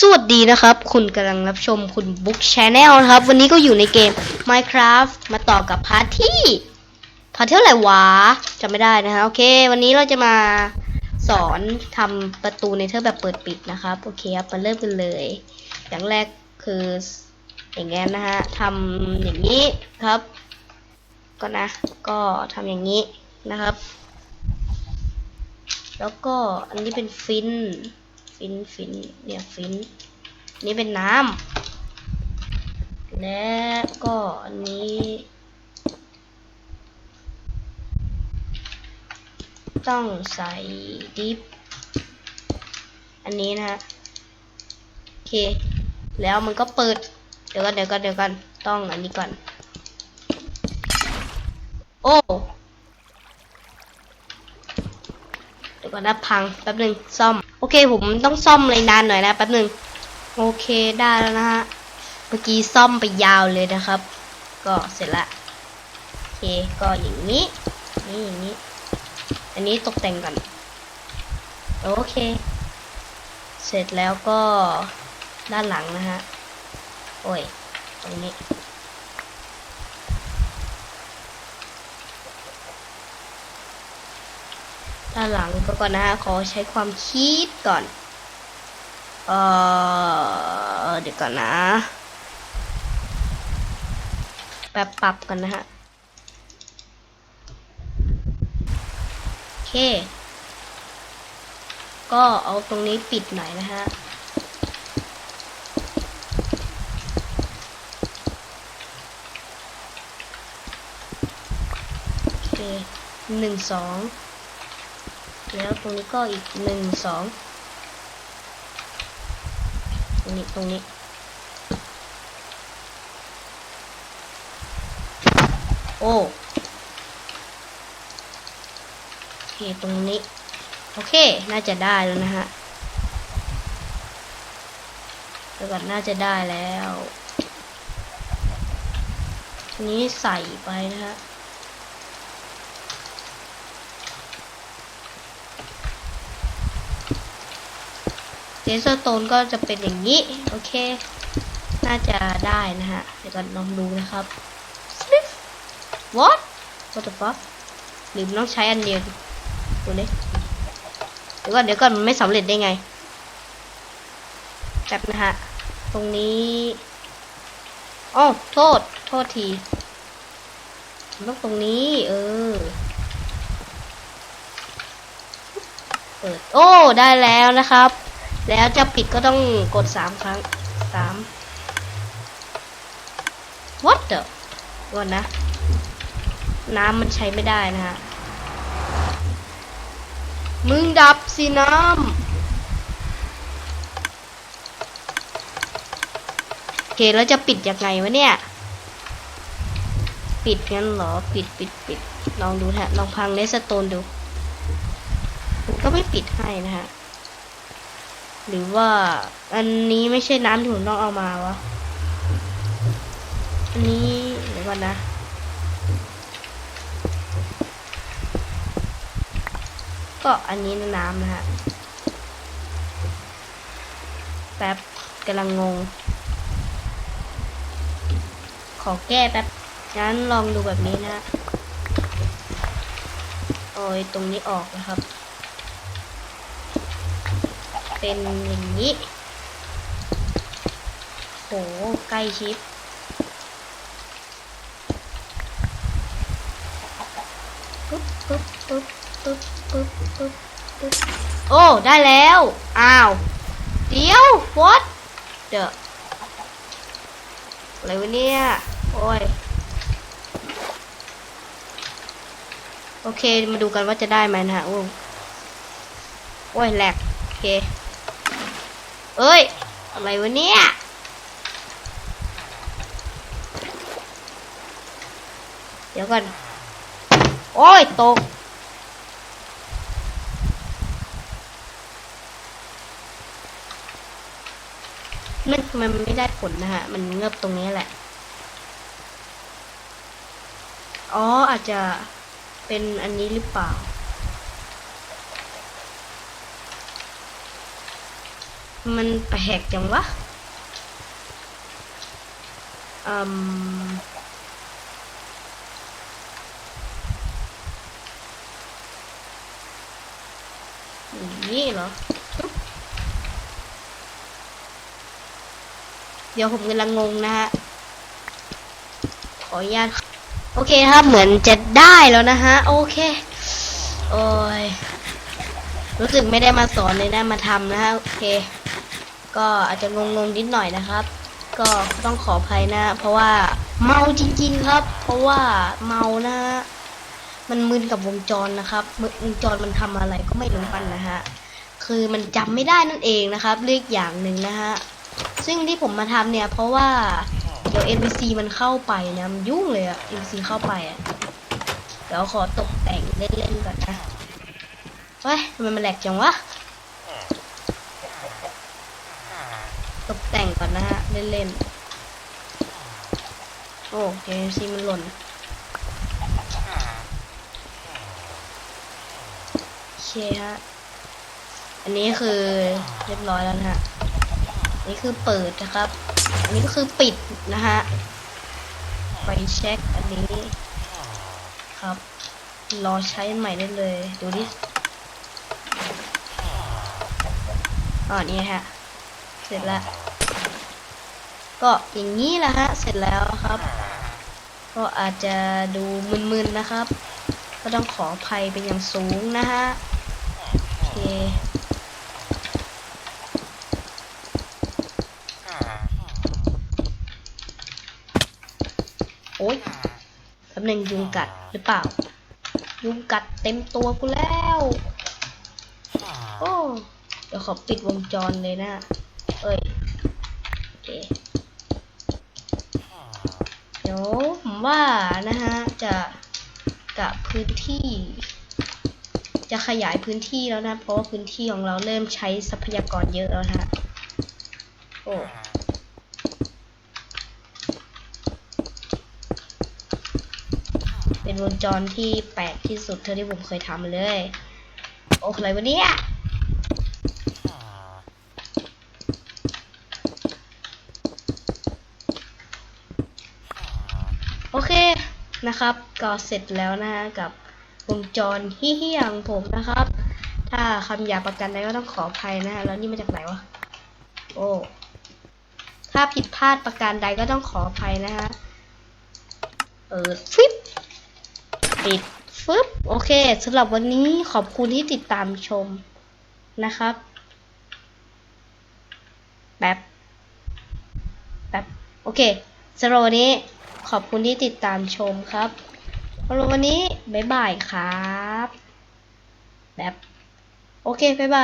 สวัสดีนะครับ คุณกำลังรับชมคุณบุ๊กชาแนลนะครับ วันนี้ก็อยู่ในเกม Minecraft มาต่อกับพาร์ทที่พาร์ทเท่าไหร่วะจำไม่ได้นะฮะโอเค วันนี้เราจะมาสอนทำประตูในเธอแบบเปิดปิดนะครับ โอเคครับมาเริ่มกันเลย อย่างแรกคืออย่างงี้นนะฮะทำอย่างนี้ครับ ก็นะ ก็ทำอย่างนี้นะครับ แล้วก็อันนี้เป็นฟิน ฟินฟินเนี่ยฟินนี่เป็นน้ำและก็อันนี้ต้องใส่ดิฟอันนี้นะฮะโอเค แล้วมันก็เปิด เดี๋ยวกันเดี๋ยวกันเดี๋ยวกันต้องอันนี้ก่อน โอ้เดี๋ยวก่อนนะพังแป๊บหนึ่งซ่อม โอเคผมต้องซ่อมเลยนานหน่อยนะแป๊บหนึ่งโอเคได้แล้วนะฮะเมื่อกี้ซ่อมไปยาวเลยนะครับ ก็เสร็จละโอเคก็อย่างนี้นี่อย่างนี้ อันนี้ตกแต่งก่อนโอเค เสร็จแล้วก็ด้านหลังนะฮะโอ้ยตรงนี้ ด้านหลังก็ก่อนนะฮะขอใช้ความคิดก่อน เออเดี๋ยวก่อนนะแบบปรับกันนะฮะโอเค ก็เอาตรงนี้ปิดหน่อยนะฮะโอเคหนึ่งสอง แล้วตรงนี้ก็อีกหนึ่งสองตรงนี้ตรงนี้โอ้โอเคตรงนี้ โอเค น่าจะได้แล้วนะฮะเดี๋ยวก่อนน่าจะได้แล้ว ทีนี้ใส่ไปนะฮะ เจสโตนก็จะเป็นอย่างนี้ โอเค น่าจะได้นะฮะ เดี๋ยวกันลองดูนะครับ what what the fuck หรือมันต้องใช้อันเดียวดิดูเลยเดี๋ยวก่อนเดี๋ยวก่อนมันไม่สำเร็จได้ไงแป๊บนะฮะ ตรงนี้อ๋อโทษ โทษทีต้องตรงนี้ เออ เปิด โอ้ ได้แล้วนะครับ แล้วจะปิดก็ต้องกดสามครั้งสาม what the ก่อนนะ น้ำมันใช้ไม่ได้นะฮะ มึงดับสิน้ำโอเคแล้วจะปิดยังไงวะเนี่ย ปิดงั้นเหรอ ปิดปิดปิดลองดูฮะ ลองพังเลสโตนดู ก็ไม่ปิดให้นะฮะ หรือว่าอันนี้ไม่ใช่น้ำที่ผมต้องเอามาวะ อันนี้เดี๋ยวก่อนนะ ก็อันนี้น้ำนะฮะ แป๊บกำลังงง ขอแก้แป๊บ งั้นลองดูแบบนี้นะ โอ้ยตรงนี้ออกนะครับ เป็นอย่างนี้ โห ใกล้ชิดปึ๊บปึ๊บปึ๊บปึ๊บปึ๊บปึ๊บปึ๊บโอ้ ได้แล้ว อ้าว เดี๋ยว what เดอะอะไรวะเนี่ย โอ้ย โอเค มาดูกันว่าจะได้ไหมนะฮะโอ้โอ้ยแหลกโอเค เอ้ย อะไรวะเนี่ย เดี๋ยวก่อน โอ้ย ตก มันมันไม่ได้ผลนะฮะ มันเงือบตรงนี้แหละ อ๋อ อาจจะเป็นอันนี้หรือเปล่า มันแปลกจังวะอืมนี่เหรอ เดี๋ยวผมกำลังงงนะฮะ ขออนุญาต โอเคครับเหมือนจะได้แล้วนะฮะ โอเค โอ้ย รู้สึกไม่ได้มาสอนเลยนะ มาทำนะฮะ โอเค ก็อาจจะงงๆนิดหน่อยนะครับ ก็ต้องขออภัยนะ เพราะว่าเมาจริง ๆครับ เพราะว่าเมานะ มันมึนกับวงจรนะครับวงจรมันทำอะไรก็ไม่รู้กันนะฮะคือมันจำไม่ได้นั่นเองนะครับเรียกอย่างหนึ่งนะฮะซึ่งที่ผมมาทำเนี่ย เพราะว่าเดี๋ยว NPC มันเข้าไปนะมันยุ่งเลยอะ NPC เข้าไปอะเดี๋ยวขอตกแต่งเล่นๆก่อนนะเฮ้ยทำไมมันแหลกจังวะ ตกแต่งก่อนนะฮะ เล่นๆ โอ้เดี๋ยว NPC มันหล่นโอเคฮะ อันนี้คือเรียบร้อยแล้วนะฮะนนี้คือเปิดนะครับ อันนี้ก็คือปิดนะฮะ ไปเช็คอันนี้ครับ รอใช้ใหม่ได้เลย ดูดิอ๋อนี่ฮะ ร็จแล้ว ก็อย่างนี้แหละฮะ เสร็จแล้วครับ ก็อาจจะดูมึนๆนะครับ ก็ต้องขออภัยเป็นอย่างสูงนะฮะ โอเคโอ๊ยแป๊บหนึงยุงกัดหรือเปล่า ยุงกัดเต็มตัวกูแล้ว โอ้ เดี๋ยวขอปิดวงจรเลยนะ เอ้ยโอเคเดี๋ยวผมว่านะฮะจะกะพื้นที่ จะขยายพื้นที่แล้วนะ เพราะว่าพื้นที่ของเราเริ่มใช้ทรัพยากรเยอะแล้วฮะโอ้เป็นวงจรที่แปลกที่สุดเท่าที่ผมเคยทำเลย โอ้อะไรวะเนี่ย โอเค นะครับ ก็เสร็จแล้วนะฮะกับวงจรเฮี้ยๆของผมนะครับ ถ้าคำหยาบประกันใดก็ต้องขออภัยนะฮะแล้วนี่มาจากไหนวะโอ้ถ้าผิดพลาดประการใดก็ต้องขออภัยนะฮะเออฟิปปิดฟึบโอเคสำหรับวันนี้ขอบคุณที่ติดตามชมนะครับแบบแบบโอเคสำหรับวันนี้ ขอบคุณที่ติดตามชมครับสำหรับวันนี้ บ๊ายบายครับแบบโอเค บ๊ายบาย